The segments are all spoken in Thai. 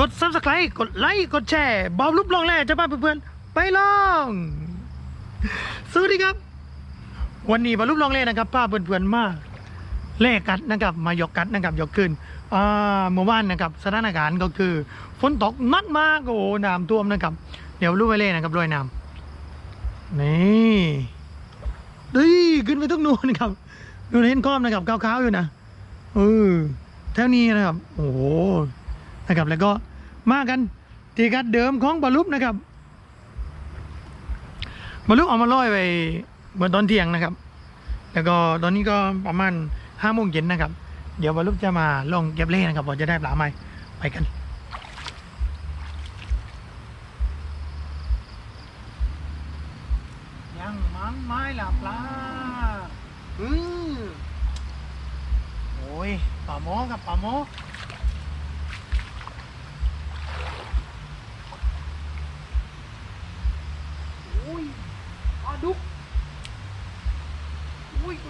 กด subscribe กดไลค์ กดแชร์เบารูปลองแร่จะพาเพื่อนๆไปลองสวัสดีครับ วันนี้บรรลุลองเล่นะครับพาเพื่อนๆมากเล่กัดนะครับมายกกัดนะครับยกขึ้นเมื่อวานนะครับสถานการณ์ก็คือฝนตกหนักมากโอ้โหน้ำท่วมนะครับ เดี๋ยวรู้ไปเล่นะครับรอยน้ำนี่ดีขึ้นไปทุกนู่นนะครับดูเห็นก้อมนะครับขาวๆอยู่นะเออแถวนี้นะครับ โอ้ นะครับ แล้วก็มากันที่กัดเดิมของบรรลุนะครับบรรลุเอามาลอยไปเมื่อตอนเที่ยงนะครับ แล้วก็ตอนนี้ก็ประมาณห้าโมงเย็นนะครับ เดี๋ยวบรรลุจะมาลองเก็บเล่นะครับว่าจะได้ปลาไหมไปกันยังมันไม้หลับปลาอืมโอ้ยปลาโมกับปลาโม โอ้ยป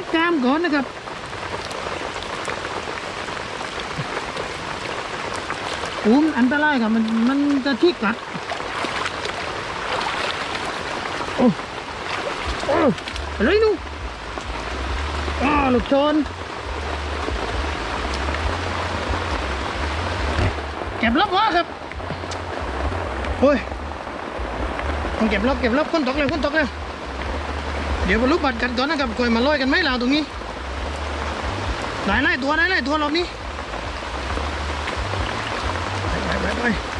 พักกามก่อนนะครับอ้มอันตรายครับมันมันจะที่กัดโอ้โอ้อะไรนู่นอ้าลูกชนเก็บลับวะครับโอ้ยต้องเก็บลับเก็บลับคนตกเลยคนตกเลย ดี๋ยวมาลุกบัตรกันตอนนะครับก่อยมาลอยกันไหมเราตรงนี้หลายไล่ตัวหลายไล่ตัวรอบนี้ไปไปไป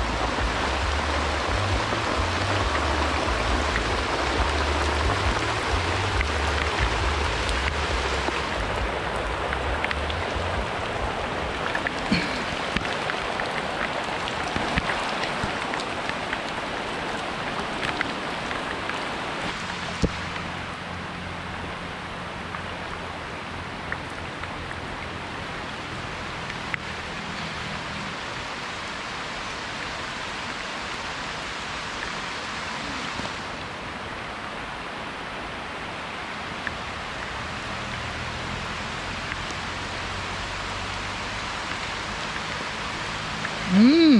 อืม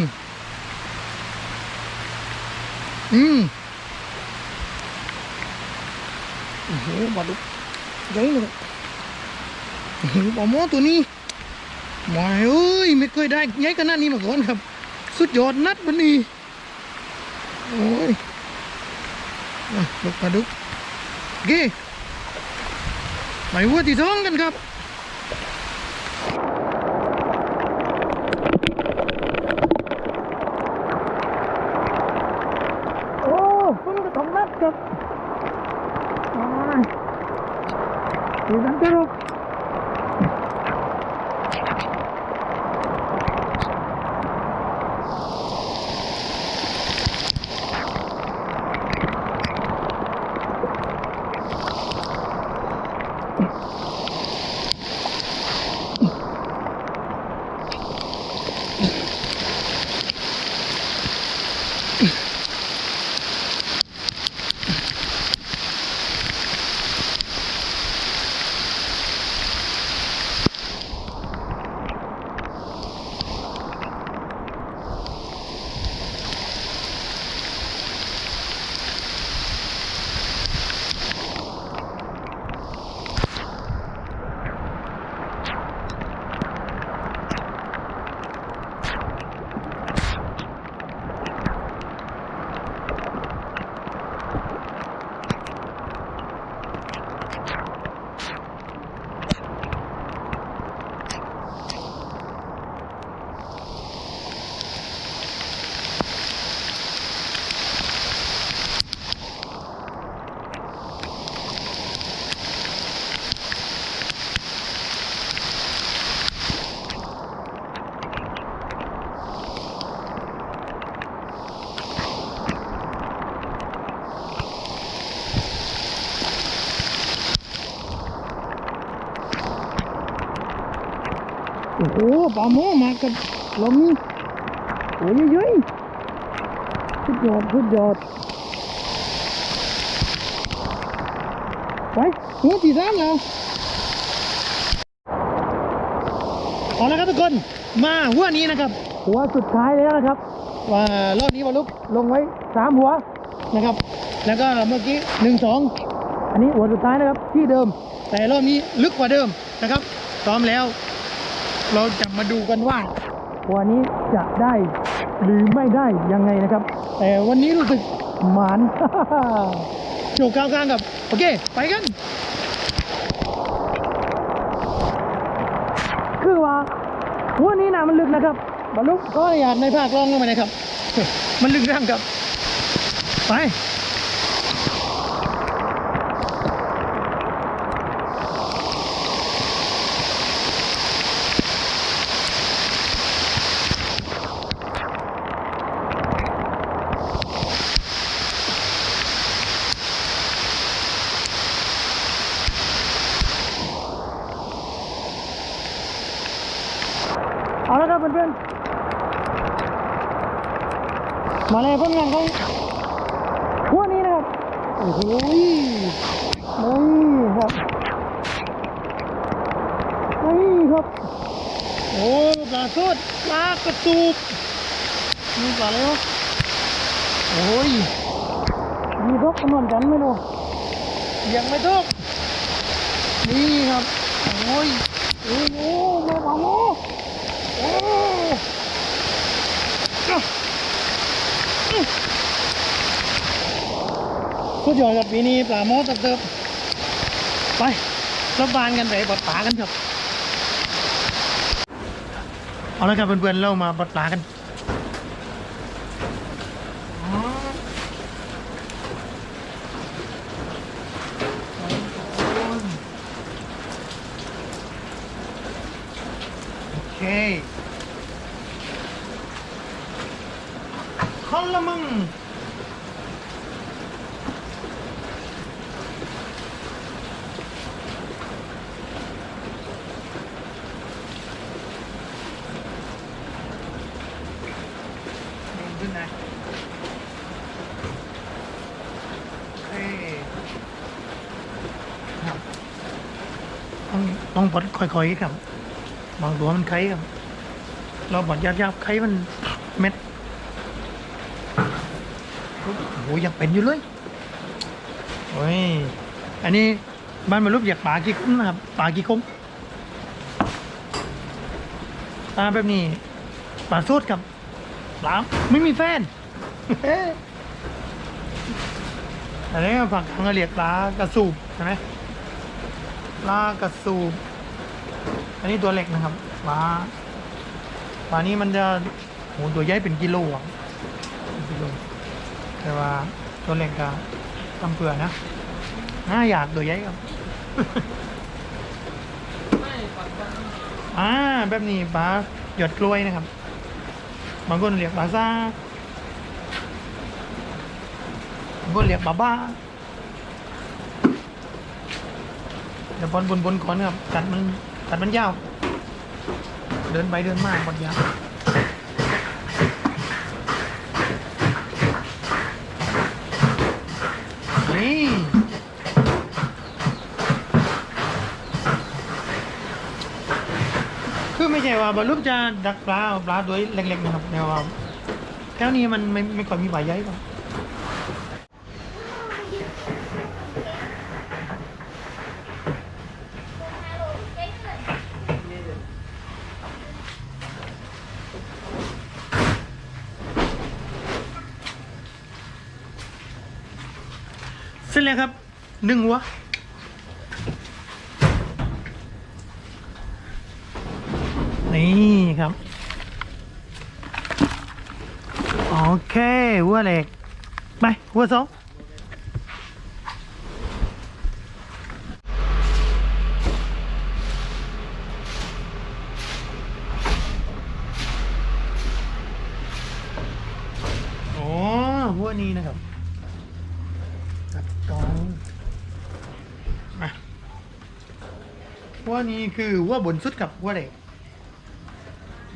อืมโอ้โหปลาดุกใหญ่เลยโอ้โหปลาหมอตัวนี้หมายเอ้ยไม่เคยได้ใหญ่ขนาดนี้มาก่อนครับ สุดยอดนัดวันนี้โอ้ยอะลูกปลาดุกโอเคไปวัวที่สองกันครับ โอ้ คุณก็ต้อง อ้ยดูกันเถอะโอ้โหปลาหมอมากับลมนี่โอ้ยเยอะๆสุดยอดสุดยอดไปหัวที่สามแล้วเอาละครับทุกคนมาหัวนี้นะครับหัวสุดท้ายแล้วนะครับ ว่ารอบนี้มาลุกลงไว้สามหัวนะครับ แล้วก็เมื่อกี้หนึ่งสองอันนี้หัวสุดท้ายนะครับที่เดิม แต่รอบนี้ลึกกว่าเดิมนะครับพร้อมแล้ว เราจะมาดูกันว่าวันนี้จะได้หรือไม่ได้ยังไงนะครับ แต่วันนี้รู้สึกหมานโจกกลางๆกับ โอเค ไปกัน คือว่าหัวนี้นะมันลึกนะครับบรรลุก็อยากในภาคลองลงไปนะครับ มันลึกร่างครับ ไป เอาละครับเพื่อนๆมาเลยผลงานของพวกนี้นะครับโอ้โหนี่ครับนี่ครับโอ้ปลาสดปลากระตูบนี่ปลาอะไรวะโอ้ยมีทกกำลังกันไหมลูกยังไม่ทกนี่ครับโอ้ยโอ้โหแม่ปลาโม พูดหยอกแบบปีนี้ปลาหมอตะเติบไปรับบานกันไปบดปลากันครับเอาละครับเพื่อนๆเรามาบดปลากัน เคคนละมึง ขึ้นนะเอ้ยครับต้องต้องบดค่อยๆครับ บางตัวมันไข่ครับ เราบดยับๆไข่มันเม็ดโอ้โหยังเป็นอยู่เลยโอ้ยอันนี้บ้านบรรลุอยากปลากี่คุ้มนะครับปลากี่คุ้มปลาแบบนี้ปลาสูดครับปลาไม่มีแฟนอันนี้ฝั่งทางเรียกปลากระสูบใช่ไหมปลากระสูบ อันนี้ตัวเล็กนะครับปลาปลานี้มันจะโหตัวใหญ่เป็นกิโลอะกิโลแต่ว่าตัวเล็กก็ทำเผื่อนะน่าอยากตัวใหญ่ครับอ่าแบบนี้ปลาหยดกล้วยนะครับบางคนเรียกบาซ่าบางคนเรียกบาบ้าเดี๋ยวบนบนบนก่อนครับกัดมัน กัดมันยาว เดินไปเดินมาบดยาวนี่คือไม่ใช่ว่าบรรลุจะดักปลาปลาตัวเล็กๆนะครับแต่ว่าแถวนี้มันไม่ไม่ค่อยมีปลาใหญ่ครับ เสร็จแล้วครับหนึ่งหัวนี่ครับโอเคหัวเหล็กไปหัวสองอ๋อหัวนี้นะครับตัดกองมาหัว นี้คือหัวบนสุดกับหัวเหล็ก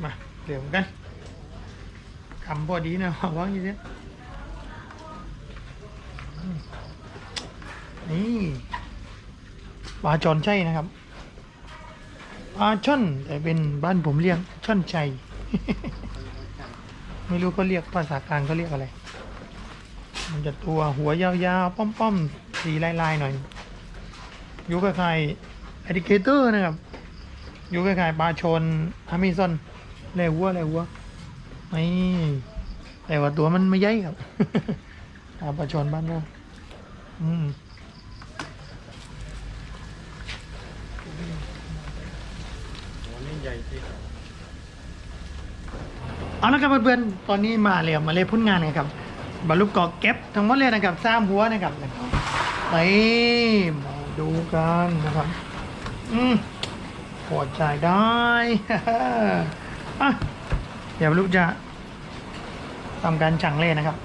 มาเดี๋ยวกันคำพอดีนะวางอย่างนี้อืมนี่ปลาจอนใช่นะครับปลาช่อนแต่เป็นบ้านผมเรียกช่อนชัยไม่รู้เขาเรียกภาษากลางเขาเรียกอะไร มันจะตัวหัวยาวๆ ป้อมๆ สีลายๆ หน่อยอยู่คล้าย อดิเคเตอร์นะครับ อยู่คล้ายๆปลาชนอเมซอนแลวัวแลวัวไม่แต่ว่าตัวมันไม่ใหญ่ครับตาปลาชนบ้านเราอืมเอาละครับเพื่อนๆ ตอนนี้มาเรียมาเลยพุ่นงานกันครับบรรลุกอกเก็บทั้งหมดเลยนะครับสร้ามหัวนะครับไปดูกันนะครับ อืมพอใจได้อะเดี๋ยวลูกจะทำการจังเล่นะครับ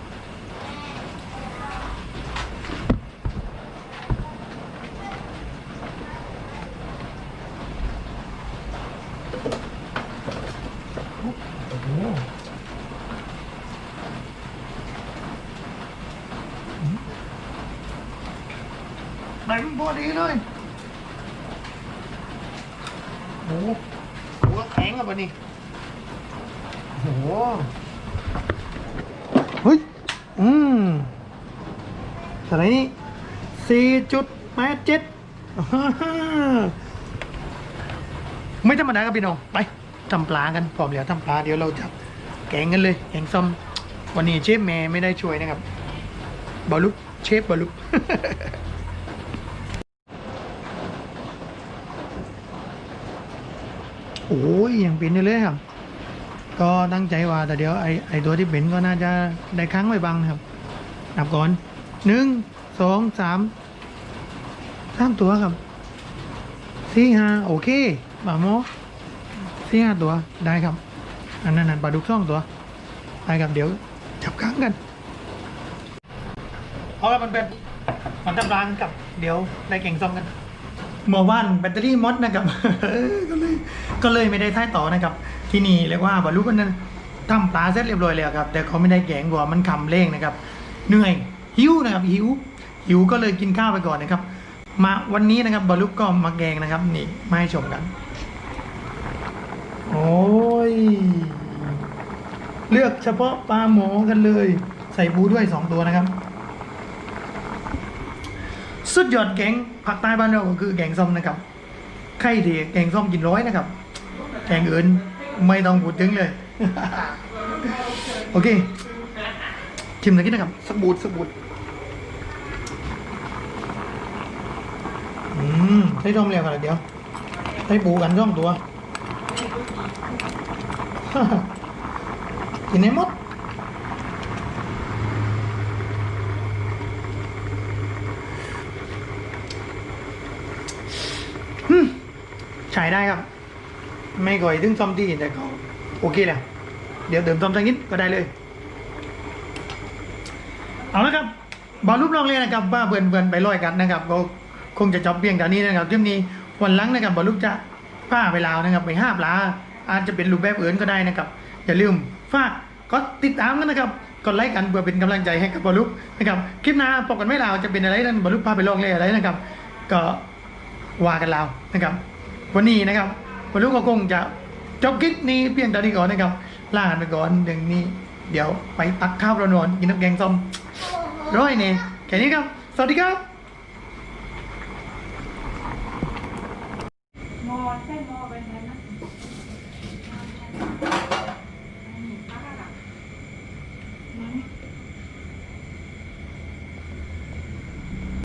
โอ้โห ไหนมันพอดีเลยโอ้โหหัวแข็งอะปะนี่ โอ้โหเฮ้ย อืมเท่าไหร่นี่สี่จุดแปดเจ็ดไม่ธรรมดาครับพี่น้อง ไปทำปลากันพร้อมแล้วทำปลาเดี๋ยวเราจะแกงกันเลย แกงส้มวันนี้เชฟแม่ไม่ได้ช่วยนะครับบอลลุกเชฟบอลลุกโอ้ยยังเป็นอยู่เลยครับ ก็ตั้งใจว่าแต่เดี๋ยวไอไอตัวที่เป็นก็น่าจะได้ค้างไว้บังครับนับก่อนหนึ่งสองสามสามตัวครับสี่ห้าโอเคบาโมสี่ห้าตัวได้ครับ อันนั้นนั่นปลาดุกสองตัวได้ครับเดี๋ยวจับค้างกันเอาละมันเป็นมันทำรางกับเดี๋ยวได้เก่งซ่อมกันเมื่อวานแบตเตอรี่มดนะครับ ก็เลยก็เลยไม่ได้ท้ายต่อนะครับ ที่นี่เรียกว่าบรรลุกันนั้นทำปลาเสร็จเรียบร้อยแล้วครับ แต่เขาไม่ได้แกงวัวมันคำเร่งนะครับเหนื่อยหิวนะครับหิวหิวก็เลยกินข้าวไปก่อนนะครับ มาวันนี้นะครับบรรลุก็มาแกงนะครับนี่มาให้ชมกัน โอ้ยเลือกเฉพาะปลาหมอกันเลย ใส่บูด้วยสองตัวนะครับ สุดยอดแกงผักใต้บ้านเราก็คือแกงส้มนะครับใครที่แกงส้มกินร้อยนะครับ แกงอื่น ไม่ต้องพูดถึงเลย โอเค ชิมหน่อยกินนะครับสกบูดสกบูดอืมใช้ส้มเรียวกันเดี๋ยวใช้ปูกันส้มตัวกินให้หมดอืมใช้ได้ครับ ไม่ก่อยถึงซ่อมที่แต่เขาโอเคแหล้วเดี๋ยวเติมซ่อมสักนิดก็ได้เลย เอาละครับบอลรูปลองเลยนะครับว่าเบื่อนเบื่อไปลอยกันนะครับก็คงจะจบเพียงแต่นี้นะครับทริปนี้วันหลังนะครับบอลรูปจะผ้าไปลาวนะครับไปห้าปลาอาจจะเป็นรูปแบบอื่นก็ได้นะครับ อย่าลืมฝากก็ติดตามกันนะครับกดไลค์กันเพื่อเป็นกำลังใจให้กับบอลรูปนะครับคลิปหน้าปกกันไม่ลาวจะเป็นอะไรนั้นบอลรูปพาไปลองเลยอะไรนะครับ ก็ว่ากันล้วนะครับ วันนี้นะครับ วันลูกก็คงจะจบคลิปนี้เพียงเท่านี้ก่อนนะครับลาไปก่อนเดี๋ยวนี้ เดี๋ยวไปตักข้าวร้อนๆกินน้ำแกงส้มร้อยเนี่ยแค่นี้ครับ สวัสดีครับ